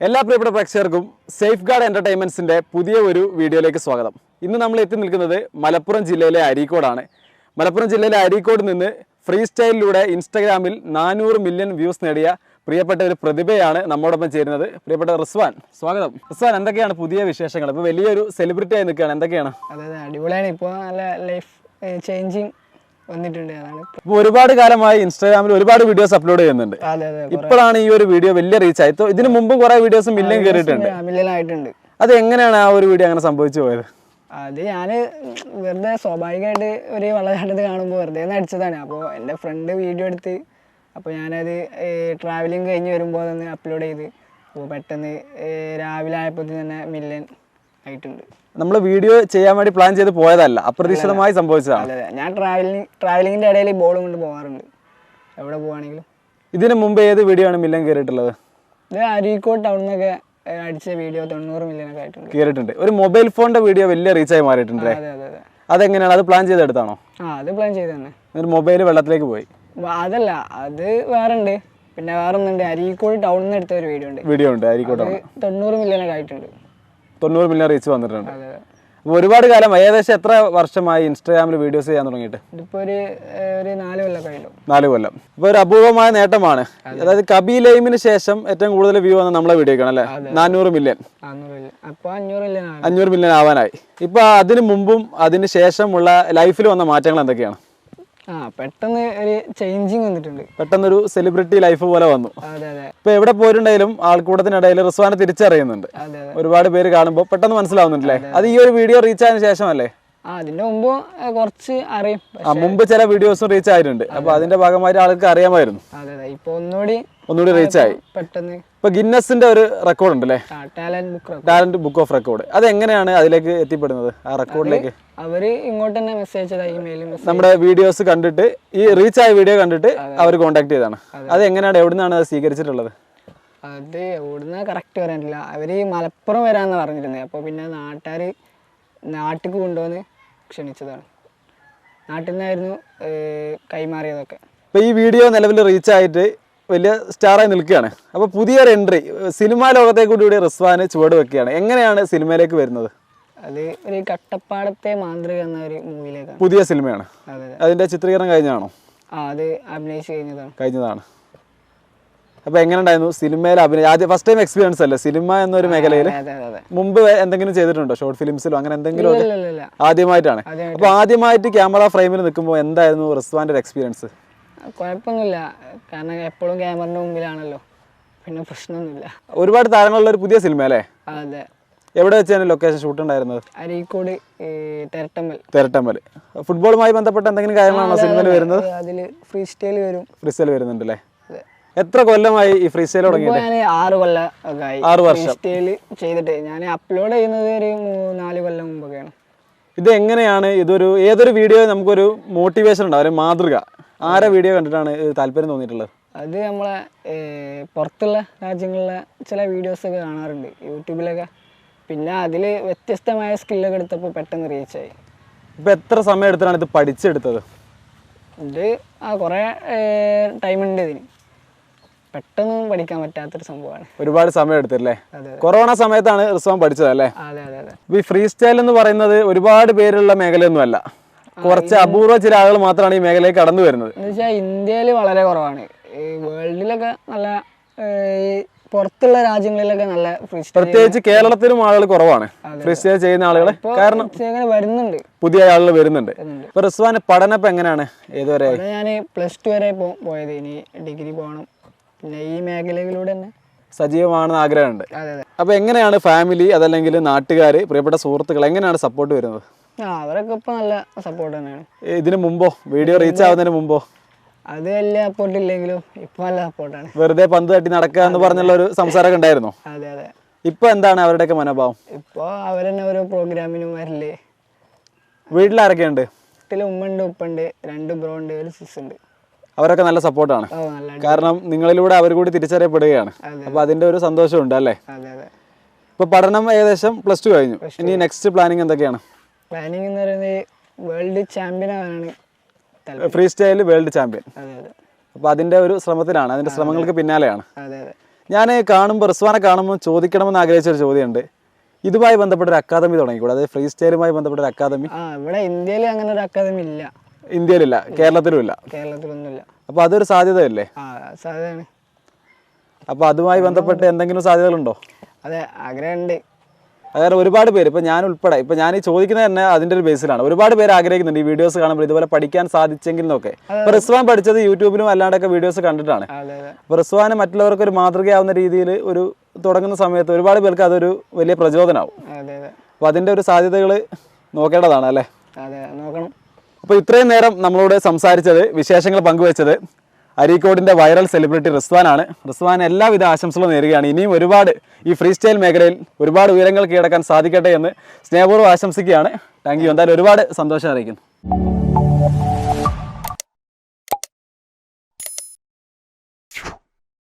എല്ലാ പ്രിയപ്പെട്ട പ്രേക്ഷകർക്കും സേഫ് ഗാർഡ് എന്റർടൈൻമെന്റ്സിന്റെ പുതിയ ഒരു വീഡിയോയിലേക്ക് സ്വാഗതം. ഇന്ന് നമ്മൾ എത്തി നിൽക്കുന്നത് മലപ്പുറം ജില്ലയിലെ അരീക്കോടാണ്. മലപ്പുറം ജില്ലയിലെ അരീക്കോട് നിന്ന് ഫ്രീ സ്റ്റൈലിലൂടെ ഇൻസ്റ്റാഗ്രാമിൽ നാനൂറ് മില്യൺ വ്യൂസ് നേടിയ പ്രിയപ്പെട്ട ഒരു പ്രതിഭയാണ് നമ്മോടൊപ്പം ചേരുന്നത് പ്രിയപ്പെട്ട റിസ്വാൻ. സ്വാഗതം. റിസ്വാൻ എന്തൊക്കെയാണ് പുതിയ വിശേഷങ്ങൾ? ഇപ്പോൾ വലിയൊരു സെലിബ്രിറ്റി ആയി നിൽക്കുകയാണ്. എന്തൊക്കെയാണ്? അതെ അടിപൊളിയാണ്. ഇപ്പോൾ നല്ല ലൈഫ് ചേഞ്ചിങ് വന്നിട്ടുണ്ട് അതാണ് ഇപ്പോൾ ഒരുപാട് കാലമായി ഇൻസ്റ്റാഗ്രാമിൽ ഒരുപാട് വീഡിയോസ് അപ്ലോഡ് ചെയ്യുന്നുണ്ട്. അതെ അതെ ഇപ്പോഴാണ് ഈ ഒരു വീഡിയോ വലിയ റീച്ച് ആയത്. ഇതിനു മുമ്പും കുറെ വീഡിയോസ് മില്യൻ കയറിയിട്ടുണ്ട് മില്യനായിട്ടുണ്ട്. അത് എങ്ങനെയാണ് ആ ഒരു വീഡിയോ അങ്ങനെ സംഭവിച്ചു പോയത്? അത് ഞാൻ വെറുതെ സ്വാഭാവികമായിട്ട് ഒരു വെള്ളച്ചാട്ടത്തിൽ കാണുമ്പോൾ വെറുതെ ഒന്ന് അടിച്ചതാണ്. അപ്പോൾ എന്റെ ഫ്രണ്ട് വീഡിയോ എടുത്ത് അപ്പോൾ ഞാനത് ട്രാവലിംഗ് കഴിഞ്ഞ് വരുമ്പോൾ തന്നെ അപ്ലോഡ് ചെയ്ത്. അപ്പോൾ പെട്ടെന്ന് രാവിലെ ആയപ്പോൾ തന്നെ മില്യൺ ആയിട്ടുണ്ട്. നമ്മൾ വീഡിയോ ചെയ്യാൻ വേണ്ടി പ്ലാൻ ചെയ്ത് പോയതല്ല അപ്രതീക്ഷിതമായി സംഭവിച്ചതാണ്. ഞാൻ ട്രാവലിംഗ് ട്രാവലിംഗിന്റെ ഇടയിൽ ബോൾ കൊണ്ട് പോകാറുണ്ട് എവിടെ പോവാണെങ്കിലും. ഇതിനു മുമ്പ് ഏത് വീഡിയോ ആണ് മില്ലൻ കയറിയിട്ടുള്ളത്? ഇത് അരീക്കോട് ടൗണിൽ നിന്നൊക്കെ അടിച്ച വീഡിയോ തൊണ്ണൂറ് മില്യനൊക്കെ ആയിട്ടുണ്ട്. കയറിയിട്ടുണ്ട്. ഒരു മൊബൈൽ ഫോണിന്റെ വീഡിയോ വലിയ റീച്ച് ആയി മാറിയിട്ടുണ്ട് അതെ അതെ അതെ. അതെങ്ങനെയാണ്? അത് പ്ലാൻ ചെയ്തെടുത്താണോ? ആ അത് പ്ലാൻ ചെയ്ത് തന്നെ. ഒരു മൊബൈൽ വെള്ളത്തിലേക്ക് പോയി. അതല്ല അത് വേറെ ഉണ്ട് പിന്നെ വേറെ ഒന്നുണ്ട് അരീക്കോട് ടൗണിൽ നിന്ന് എടുത്ത ഒരു വീഡിയോ ഉണ്ട്. വീഡിയോ ഉണ്ട് അരീക്കോട് തൊണ്ണൂറ് മില്യനൊക്കെ ആയിട്ടുണ്ട്. തൊണ്ണൂറ് മില്യൺ റീച്ച് വന്നിട്ടുണ്ട്. അപ്പോൾ ഒരുപാട് കാലം ഏകദേശം എത്ര വർഷമായി ഇൻസ്റ്റാഗ്രാമിൽ വീഡിയോസ് ചെയ്യാൻ തുടങ്ങിയിട്ട്? ഒരു ഒരു നാല് കൊല്ലം കഴിഞ്ഞു നാല് കൊല്ലം. ഇപ്പൊ ഒരു അപൂർവമായ നേട്ടമാണ്. അതായത് കബി ലൈമിന് ശേഷം ഏറ്റവും കൂടുതൽ വ്യൂ വന്ന നമ്മളെ വീഡിയോക്കാണ് അല്ലേ? നാനൂറ് മില്യൺ. അഞ്ഞൂറ് മില്യൺ ആവാനായി. ഇപ്പൊ അതിനു മുമ്പും അതിന് ശേഷമുള്ള ലൈഫിൽ വന്ന മാറ്റങ്ങൾ എന്തൊക്കെയാണ്? ആ പെട്ടെന്ന് ഒരു ചേഞ്ചിങ് വന്നിട്ടുണ്ട്. പെട്ടെന്നൊരു സെലിബ്രിറ്റി ലൈഫ് പോലെ വന്നു. അതെ അതെ. ഇപ്പൊ എവിടെ പോയിട്ടുണ്ടെങ്കിലും ആൾക്കൂട്ടത്തിനിടയിൽ റിസ്വാനെ തിരിച്ചറിയുന്നുണ്ട്. ഒരുപാട് പേര് കാണുമ്പോൾ പെട്ടെന്ന് മനസ്സിലാവുന്നുണ്ടല്ലേ? അത് ഈ ഒരു വീഡിയോ റീച്ച് ആയതിനു ശേഷമല്ലേ? ആ അതിന്റെ മുമ്പ് കുറച്ച് അറിയും. മുമ്പ് ചില വീഡിയോസും റീച്ച് ആയിട്ടുണ്ട്. അപ്പൊ അതിന്റെ ഭാഗമായിട്ട് ആൾക്ക് അറിയാമായിരുന്നു. ഇപ്പോൾ ഒന്നുകൂടി ഒന്നുകൂടി റീച്ച് ആയി. പെട്ടെന്ന് ഇപ്പൊ ഗിന്നസിന്റെ ഒരു റെക്കോർഡ് ഉണ്ട് അല്ലേ ടാലന്റ് ബുക്ക് ഓഫ് റെക്കോർഡ് അത് എങ്ങനെയാണ് അതിലേക്ക് എത്തിപ്പെടുന്നത്? ആ റെക്കോർഡിലേക്ക് അവർ ഇങ്ങോട്ട് തന്നെ മെസ്സേജ് നമ്മുടെ വീഡിയോസ് കണ്ടിട്ട് ഈ റീച്ച് ആയ വീഡിയോ കണ്ടിട്ട് അവർ കോൺടാക്ട് ചെയ്താണ് അത്. എങ്ങനെയാണ് എവിടുന്നാണ് അത് സ്വീകരിച്ചിട്ടുള്ളത്? അത് എവിടുന്ന കറക്റ്റ് പറയാനില്ല. അവർ മലപ്പുറം വരാന്ന് പറഞ്ഞിരുന്നത് അപ്പൊ പിന്നെ നാട്ടുകാർ നാട്ടിക്ക് കൊണ്ടുവന്ന് ക്ഷണിച്ചതാണ്. നാട്ടിൽ നിന്നായിരുന്നു കൈമാറിയതൊക്കെ. ഇപ്പൊ ഈ വീഡിയോ നിലവിൽ റീച്ച് ആയിട്ട് വലിയ സ്റ്റാറായി നിൽക്കുകയാണ്. അപ്പോൾ പുതിയൊരു എൻട്രി സിനിമാ ലോകത്തെ കൂടി റിസ്വാന് ചുവട് വെക്കുകയാണ്. എങ്ങനെയാണ് സിനിമയിലേക്ക് വരുന്നത്? അത് ഒരു കട്ടപ്പാടത്തെ മാന്ത്രിക എന്ന ഒരു മൂവിയിലേക്കാണ്. പുതിയ സിനിമയാണ്. അതെ. അതെ അതിന്റെ ചിത്രീകരണം കഴിഞ്ഞാണോ ആ അത് അഭിനയിച്ച് കഴിഞ്ഞതാണ്. കഴിഞ്ഞതാണ്. അപ്പൊ എങ്ങനെ ഉണ്ടായിരുന്നു? സിനിമയിൽ അഭിനയം ആദ്യം ഫസ്റ്റ് ടൈം എക്സ്പീരിയൻസ് അല്ലേ? സിനിമ എന്നൊരു മേഖലയിൽ മുമ്പ് എന്തെങ്കിലും ചെയ്തിട്ടുണ്ടോ? ഷോർട്ട് ഫിലിംസിലോ അങ്ങനെ എന്തെങ്കിലും ആദ്യമായിട്ടാണ്. അപ്പോൾ അപ്പൊ ആദ്യമായിട്ട് ക്യാമറ ഫ്രെയിമിൽ നിൽക്കുമ്പോൾ എന്തായിരുന്നു റിസ്വാന്റെ ഒരു എക്സ്പീരിയൻസ് കുഴപ്പമൊന്നുമില്ല. കാരണം എപ്പോഴും ക്യാമറയുടെ മുമ്പിലാണല്ലോ. പിന്നെ പ്രശ്നമൊന്നുമില്ല. ഒരുപാട് താരങ്ങളുള്ള ഒരു പുതിയ സിനിമ അല്ലേ? അതെ. എവിടെ വെച്ചാണ് ലൊക്കേഷൻ ഷൂട്ട് ഉണ്ടായിരുന്നത്? അരീക്കോട് ഈ തെരട്ടമ്മൽ. തെരട്ടമ്പൽ ഫുട്ബോളുമായി ബന്ധപ്പെട്ട എന്തെങ്കിലും കാര്യങ്ങളാണോ സിനിമയിൽ വരുന്നത്? അതിൽ ഫ്രീ സ്റ്റൈൽ വരും. ഫ്രീ സ്റ്റൈൽ വരുന്നുണ്ട് അല്ലേ അതെ. എത്ര കൊല്ലമായി ഈ ഫ്രീ സ്റ്റൈൽ തുടങ്ങിയിട്ട്? ഞാൻ ആറ് കൊല്ലം ഒക്കെ ആയി. ആറ് വർഷം. സ്റ്റൈൽ ചെയ്തിട്ട്. ഞാൻ അപ്ലോഡ് ചെയ്യുന്നത് ഒരു നാല് കൊല്ലം മുമ്പൊക്കെയാണ്. ഇത് എങ്ങനെയാണ്? ഇതൊരു ഏതൊരു വീഡിയോ നമുക്കൊരു മോട്ടിവേഷൻ ഉണ്ടാവും? ഒരു മാതൃക. ആരെ വീഡിയോ കണ്ടിട്ടാണ് താല്പര്യം തോന്നിയിട്ടുള്ളത്? അത് നമ്മളെ പുറത്തുള്ള രാജ്യങ്ങളിലെ ചില വീഡിയോസ് ഒക്കെ കാണാറുണ്ട്. യൂട്യൂബിലൊക്കെ. പിന്നെ അതിൽ വ്യത്യസ്തമായ സ്കില്ലൊക്കെ എടുത്തപ്പോൾ പെട്ടെന്ന് റീച്ചായി ഇപ്പം എത്ര സമയം എടുത്തിട്ടാണ് ഇത് പഠിച്ചെടുത്തത്? ഇത് ആ കുറേ ടൈമുണ്ട് ഇതിന്. പെട്ടെന്നൊന്നും പഠിക്കാൻ പറ്റാത്തൊരു സംഭവമാണ്. ഒരുപാട് സമയം എടുത്തില്ലേ? കൊറോണ സമയത്താണ് റിസ്വാൻ പഠിച്ചത് അല്ലേ? അതെ അതെ അതെ. ഈ ഫ്രീ സ്റ്റൈൽ എന്ന് പറയുന്നത് ഒരുപാട് പേരുള്ള മേഖലയൊന്നുമല്ല കുറച്ച് അപൂർവ ചില ആളുകൾ മാത്രമാണ് ഈ മേഖലയിൽ കടന്നു വരുന്നത്. എന്ന് വെച്ചാൽ ഇന്ത്യയിൽ വളരെ കുറവാണ്. വേൾഡിലൊക്കെ നല്ല പുറത്തുള്ള രാജ്യങ്ങളിലൊക്കെ നല്ല പ്രത്യേകിച്ച് കേരളത്തിലും ആളുകൾ കുറവാണ്. ഫ്രീ സ്റ്റൈൽ ചെയ്യുന്ന ആളുകൾ കാരണം വരുന്നുണ്ട്. പുതിയ ആളുകൾ വരുന്നുണ്ട്. ഇപ്പൊ റിസ്വാന് പഠനം ഇപ്പൊ എങ്ങനെയാണ്? ഏതുവരെ? ഞാൻ പ്ലസ് ടു വരെ പോയത്. ഇനി ഡിഗ്രി പോകണം പിന്നെ ഈ മേഖലയിലൂടെ തന്നെ. സജീവമാണെന്ന് ആഗ്രഹമുണ്ട്. അപ്പൊ എങ്ങനെയാണ് ഫാമിലി അതല്ലെങ്കിൽ നാട്ടുകാർ പ്രിയപ്പെട്ട സുഹൃത്തുക്കൾ എങ്ങനെയാണ് സപ്പോർട്ട് വരുന്നത്? അവരൊക്കെ ഇപ്പൊ നല്ല സപ്പോർട്ട് തന്നെയാണ്. ഇതിനു മുമ്പോ? വീഡിയോ റീച്ച് ആവുന്നതിന് മുമ്പോ? അത് വലിയ സപ്പോർട്ട് ഇല്ലെങ്കിലും ഇപ്പൊ നല്ല സപ്പോർട്ടാണ് വെറുതെ പന്ത് തട്ടി നടക്കുക എന്ന് പറഞ്ഞുള്ള ഒരു സംസാരമൊക്കെ ഉണ്ടായിരുന്നു. അതെ അതെ. ഇപ്പൊ എന്താണ് അവരുടെയൊക്കെ മനോഭാവം? ഇപ്പൊ അവരെന്നെ ഓരോ പ്രോഗ്രാമിനും വരില്ലേ വീട്ടിലാരൊക്കെയുണ്ട്? വീട്ടിൽ ഉമ്മ ഉണ്ട് ഉപ്പുണ്ട് രണ്ട് ബ്രോ ഉണ്ട് ഒരു സിസ് ഉണ്ട്. അവരൊക്കെ നല്ല സപ്പോർട്ടാണ്. കാരണം നിങ്ങളിലൂടെ അവർ കൂടി തിരിച്ചറിയപ്പെടുകയാണ്. അപ്പൊ അതിന്റെ ഒരു സന്തോഷമുണ്ട് അല്ലേ? ഇപ്പൊ പഠനം ഏകദേശം പ്ലസ് ടു കഴിഞ്ഞു. ഇനി നെക്സ്റ്റ് പ്ലാനിങ് എന്തൊക്കെയാണ്? പ്ലാനിങ് എന്ന് പറയുന്നത് വേൾഡ് ചാമ്പ്യൻ ആവാനാണ് ഫ്രീ സ്റ്റൈൽ വേൾഡ് ചാമ്പ്യൻ അപ്പൊ അതിന്റെ ഒരു ശ്രമത്തിലാണ്. അതിന്റെ ശ്രമങ്ങൾക്ക് പിന്നാലെയാണ്. ഞാൻ കാണുമ്പോൾ റിസ്വാനെ കാണുമ്പോൾ ചോദിക്കണമെന്ന് ആഗ്രഹിച്ച ഒരു ചോദ്യമുണ്ട്. ഇതുമായി ബന്ധപ്പെട്ട ഒരു അക്കാദമി തുടങ്ങിക്കൂടെ? അതായത് ഫ്രീ സ്റ്റൈലുമായി ബന്ധപ്പെട്ട ഒരു അക്കാദമി ഇവിടെ ഇന്ത്യയിൽ അങ്ങനെ ഒരു അക്കാദമി ഇല്ല. ഇന്ത്യയിലില്ല കേരളത്തിലും ഇല്ല കേരളത്തിലൊന്നുമില്ല. അപ്പൊ അതൊരു സാധ്യതയല്ലേ? സാധ്യതയാണ്. അപ്പൊ അതുമായി ബന്ധപ്പെട്ട് എന്തെങ്കിലും സാധ്യതകളുണ്ടോ? അതെ ആഗ്രഹമുണ്ട്. അതായത് ഒരുപാട് പേര് ഇപ്പൊ ഞാൻ ഉൾപ്പെടെ ഇപ്പൊ ഞാൻ ഈ ചോദിക്കുന്നത് തന്നെ അതിന്റെ ഒരു ബേസിലാണ് ഒരുപാട് പേര് ആഗ്രഹിക്കുന്നുണ്ട് ഈ വീഡിയോസ് കാണുമ്പോൾ ഇതുപോലെ പഠിക്കാൻ സാധിച്ചെങ്കിൽ എന്നൊക്കെ ഇപ്പൊ റിസ്വാൻ പഠിച്ചത് യൂട്യൂബിലും അല്ലാണ്ടൊക്കെ വീഡിയോസ് കണ്ടിട്ടാണ്. അപ്പോൾ റിസ്വാന് മറ്റുള്ളവർക്ക് ഒരു മാതൃകയാവുന്ന രീതിയിൽ ഒരു തുടങ്ങുന്ന സമയത്ത് ഒരുപാട് പേർക്ക് അതൊരു വലിയ പ്രചോദനമാവും അപ്പൊ അതിന്റെ ഒരു സാധ്യതകൾ നോക്കേണ്ടതാണ് അല്ലേ? നോക്കണം. അപ്പോൾ ഇത്രയും നേരം നമ്മളോട് സംസാരിച്ചത് വിശേഷങ്ങൾ പങ്കുവച്ചത് അരീക്കോടിന്റെ വൈറൽ സെലിബ്രിറ്റി റിസ്വാനാണ് റിസ്വാൻ എല്ലാവിധ ആശംസകളും നേരുകയാണ്. ഇനിയും ഒരുപാട് ഈ ഫ്രീ സ്റ്റൈൽ മേഖലയിൽ ഒരുപാട് ഉയരങ്ങൾ കീഴടക്കാൻ സാധിക്കട്ടെ എന്ന് സ്നേഹപൂർവം ആശംസിക്കുകയാണ്. താങ്ക് യു എന്തായാലും ഒരുപാട് സന്തോഷം അറിയിക്കുന്നു.